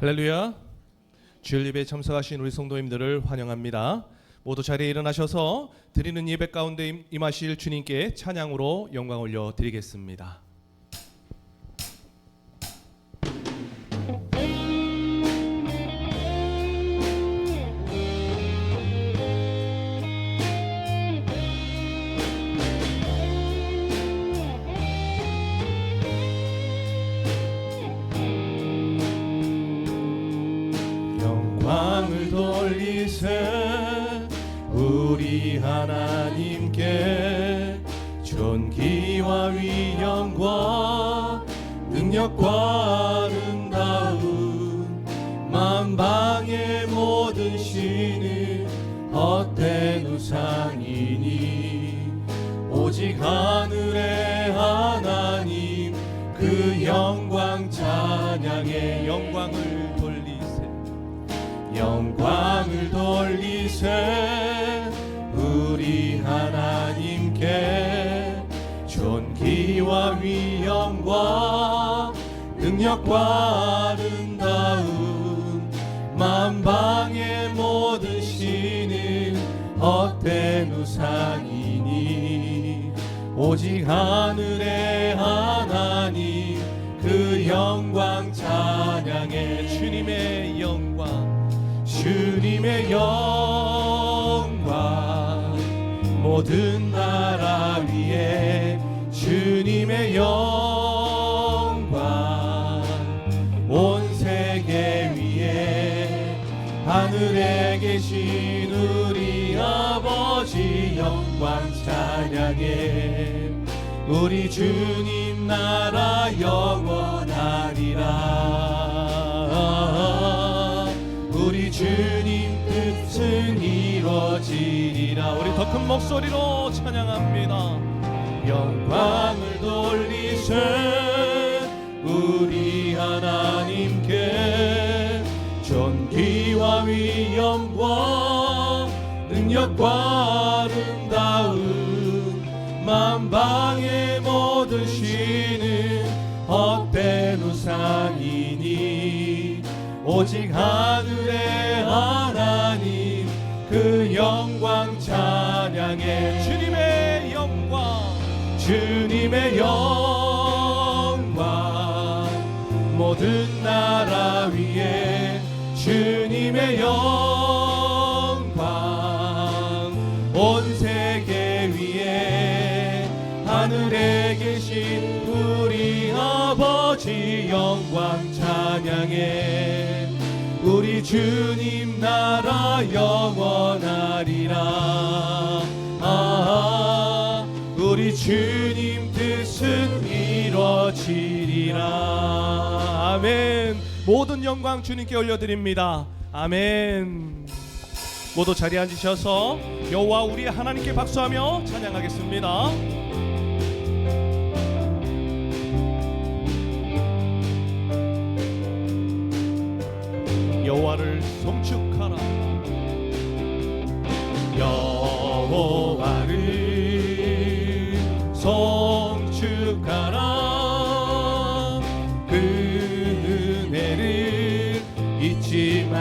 할렐루야. 주일 예배에 참석하신 우리 성도님들을 환영합니다. 모두 자리에 일어나셔서 드리는 예배 가운데 임- 임하실 주님께 찬양으로 영광 올려 드리겠습니다. 우리 하나님께 존귀와 위엄과 능력과 아름다움 만방의 모든 신은 헛된 우상이니 오직 하늘의 하나님 그 영광 찬양의 영광을 돌리세. 영광을 돌리세 하나님께 존귀와 위엄과 능력과 아름다움 만방의 모든 신은 헛된 우상이니 오직 하늘의 하나님 그 영광 찬양해 주님의 영광 주님의 영광 모든 나라 위에 주님의 영광 온 세계 위에 하늘에 계신 우리 아버지 영광 찬양해. 우리 주님 나라 영원하리라. 우리 주 이루어지리라 우리 더 큰 목소리로 찬양합니다. 영광을 돌리세 우리 하나님께 존귀와 위엄과 능력과 아름다움 만방의 모든 신은 헛된 우상이니 오직 하늘의 하나님 그 영광 찬양해. 주님의 영광. 주님의 영광. 모든 나라 위에 주님의 영광. 온 세계 위에 하늘에 계신 우리 아버지 영광 찬양해. 우리 주님 나라 영원하리 주님 뜻은 이루어지리라. 아멘. 모든 영광 주님께 올려드립니다. 아멘. 모두 자리에 앉으셔서 여호와 우리 하나님께 박수하며 찬양하겠습니다. 여호와를 송축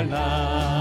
잊지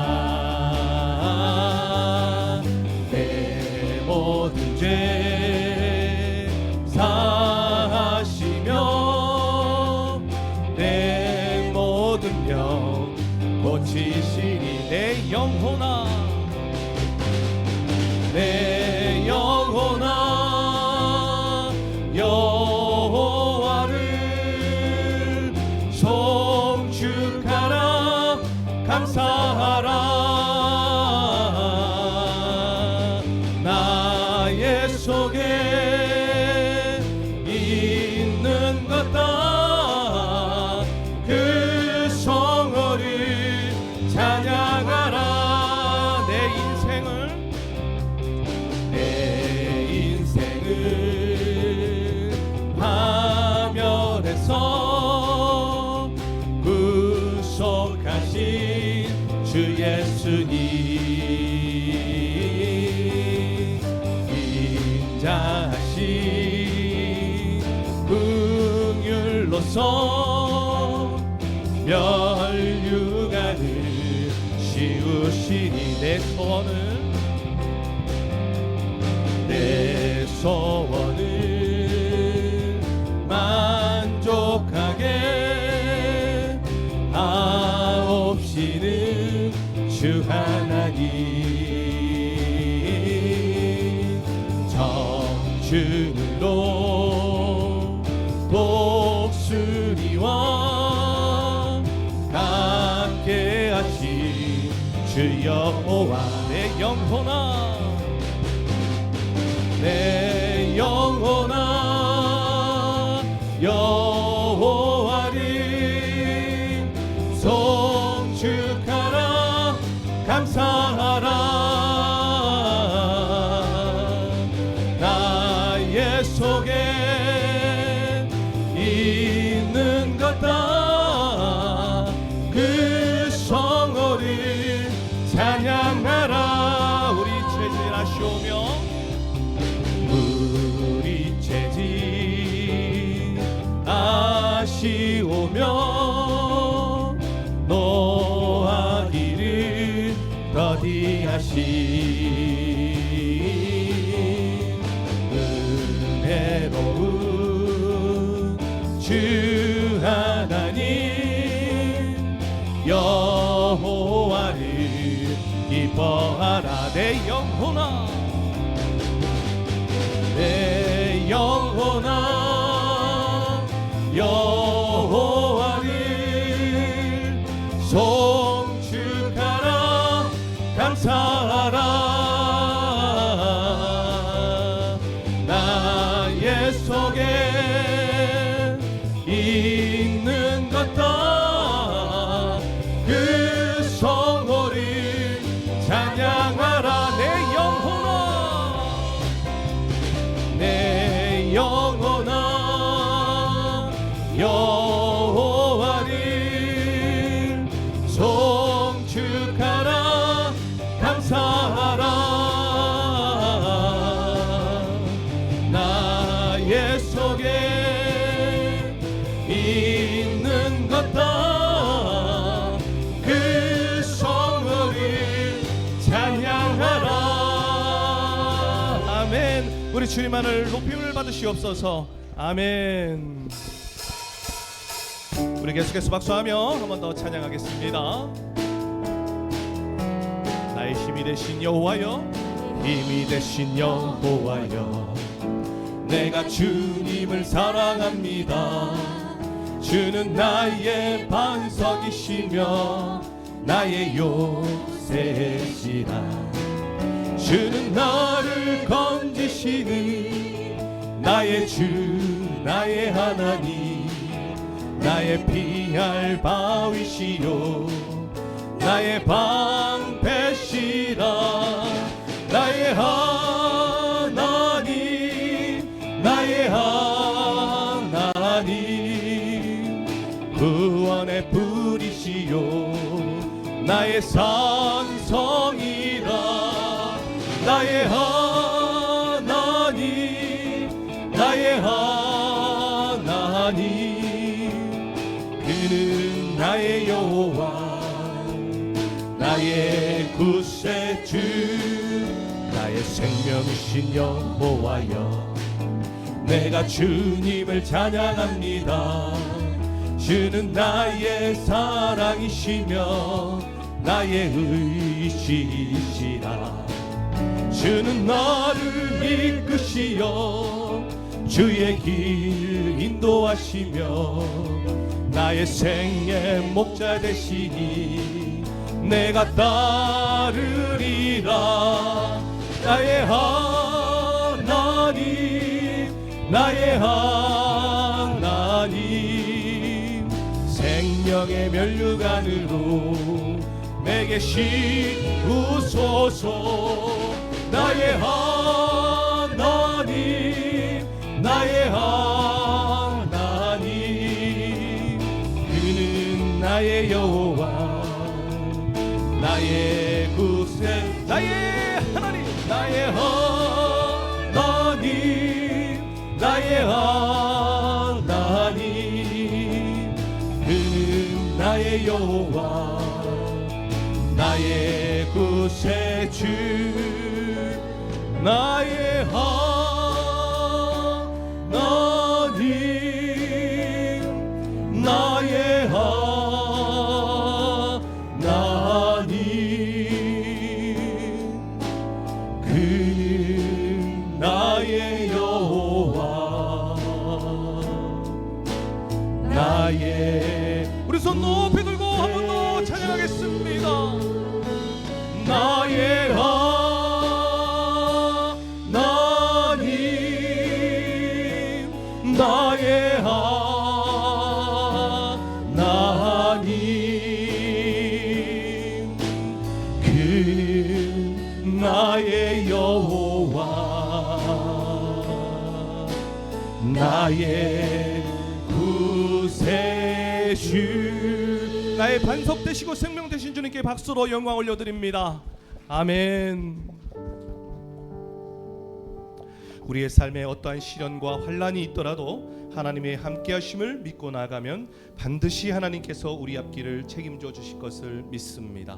긍휼로서 멸류관을 씌우시니 내 소원을 내 소원 여호와 내 영혼아. 내 영혼아. 여호와를 송축하라. 감사하라. 나의 속에 있는 것다 여호와를 기뻐하라. 내 영혼아 내 영혼아 여 찬양하 아멘. 우리 주님만을 높임을 받으시옵소서. 아멘. 우리 계속해서 박수하며 한 번 더 찬양하겠습니다. 나의 힘이 되신 여호와여 힘이 되신 여호와여. 내가 주님을 사랑합니다. 주는 나의 반석이시며 나의 요새시라 주는 나를 건지시는 나의 주 나의 하나님 나의 피할 바위시요 나의 방패시라 나의 하나님 나의 하나님. 구원의 불이시요 나의 산 그는 나의 여호와 나의 구세주 나의 생명이신 여호와여 내가 주님을 찬양합니다. 주는 나의 사랑이시며 나의 의지시라. 주는 나를 이끄시어 주의 길 인도하시며 나의 생의 목자 되시니 내가 따르리라. 나의 하나님 나의 하나님. 생명의 멸류관으로 내게 씻우소서. 나의 하나님 나의 하나님 나의 여호와 나의 구세 나의 하나님 나의 하나님 나의 하나님. 나의 나의 여호와 나의 구세주 나의 하나님 나의 구세주. 나의 반석 되시고 생명 되신 주님께 박수로 영광 올려드립니다. 아멘. 우리의 삶에 어떠한 시련과 환란이 있더라도 하나님의 함께하심을 믿고 나가면 반드시 하나님께서 우리 앞길을 책임져 주실 것을 믿습니다.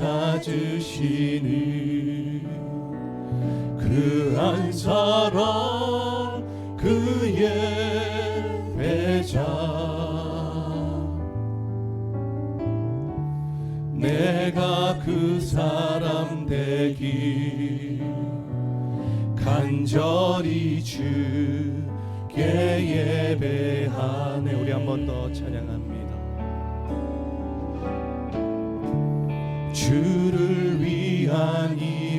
찾으시는 그한 사람 그의 배자. 내가 그 사람 되기 간절히 주께 예배하네. 우리 한 번 더 찬양합니다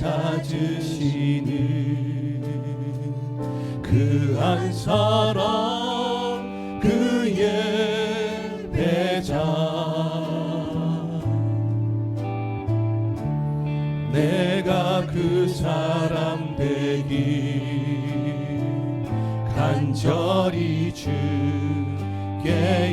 찾으시는 그 한 사람 그의 배자. 내가 그 사람 되기 간절히 주께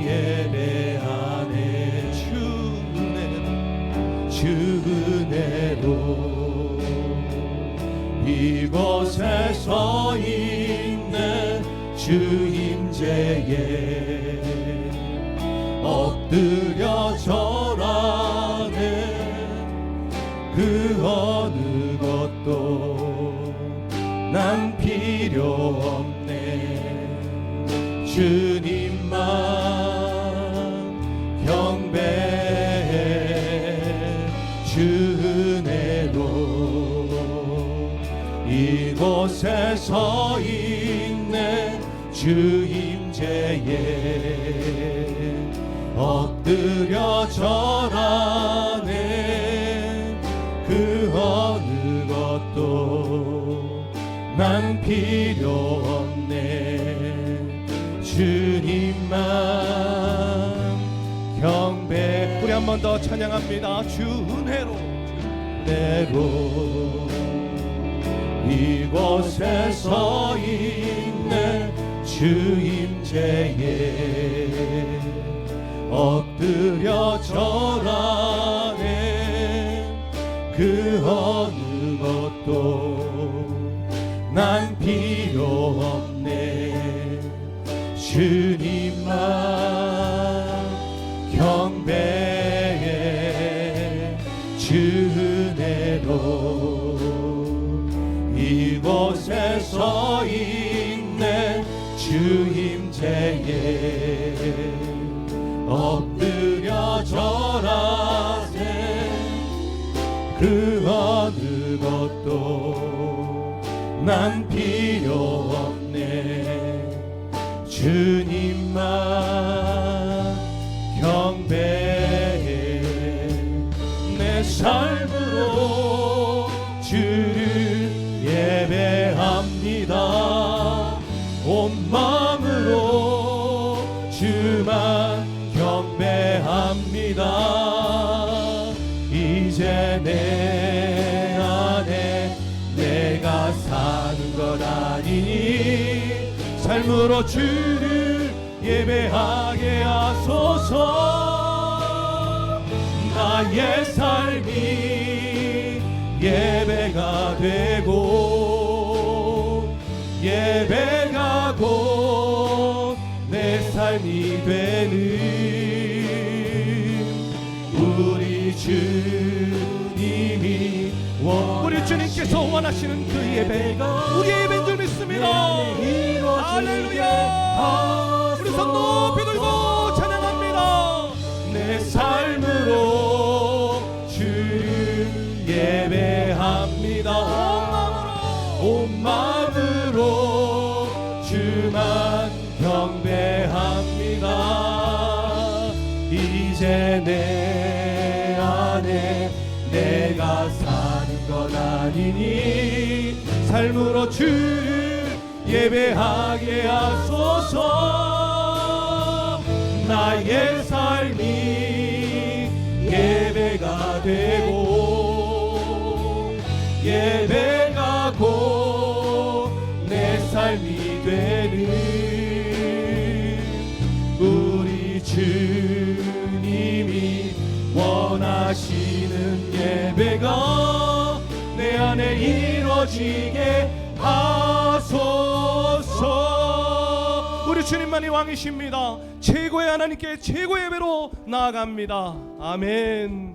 이곳에 서 있네 주 임재에 엎드려 절하네 그 어느 것도 난 필요 없네. 주 이곳에 서 있네 주 임재에. 엎드려 절하네 그 어느 것도 난 필요 없네. 주님만 경배. 우리 한 번 더 찬양합니다. 주 은혜로. 주 은혜로 이곳에 서 있네 주 임재에 엎드려 절하네 그 어느 것도 난 필요 없네 주님만 주임제에 엎드려 절하세. 그 어느 것도 난 필요 없네. 주님만 삶으로 주를 예배하게 하소서 나의 삶이 예배가 되고 예배가 곧 내 삶이 되는 우리 주님이 원 우리 주님께서 원하시는 그 예배가 우리의 예배인 줄 믿습니다. 할렐루야. 우리 손 높이 들고 찬양합니다. 내 삶으로 주를 예배합니다 온 마음으로 주만 경배합니다 이제 내 안에 내가 사는 것 아니니 삶으로 주를 예배하게 하소서. 나의 삶이 예배가 되고 예배가 곧 내 삶이 되는 우리 주 주님만이 왕이십니다. 최고의 하나님께 최고의 예배로 나아갑니다. 아멘.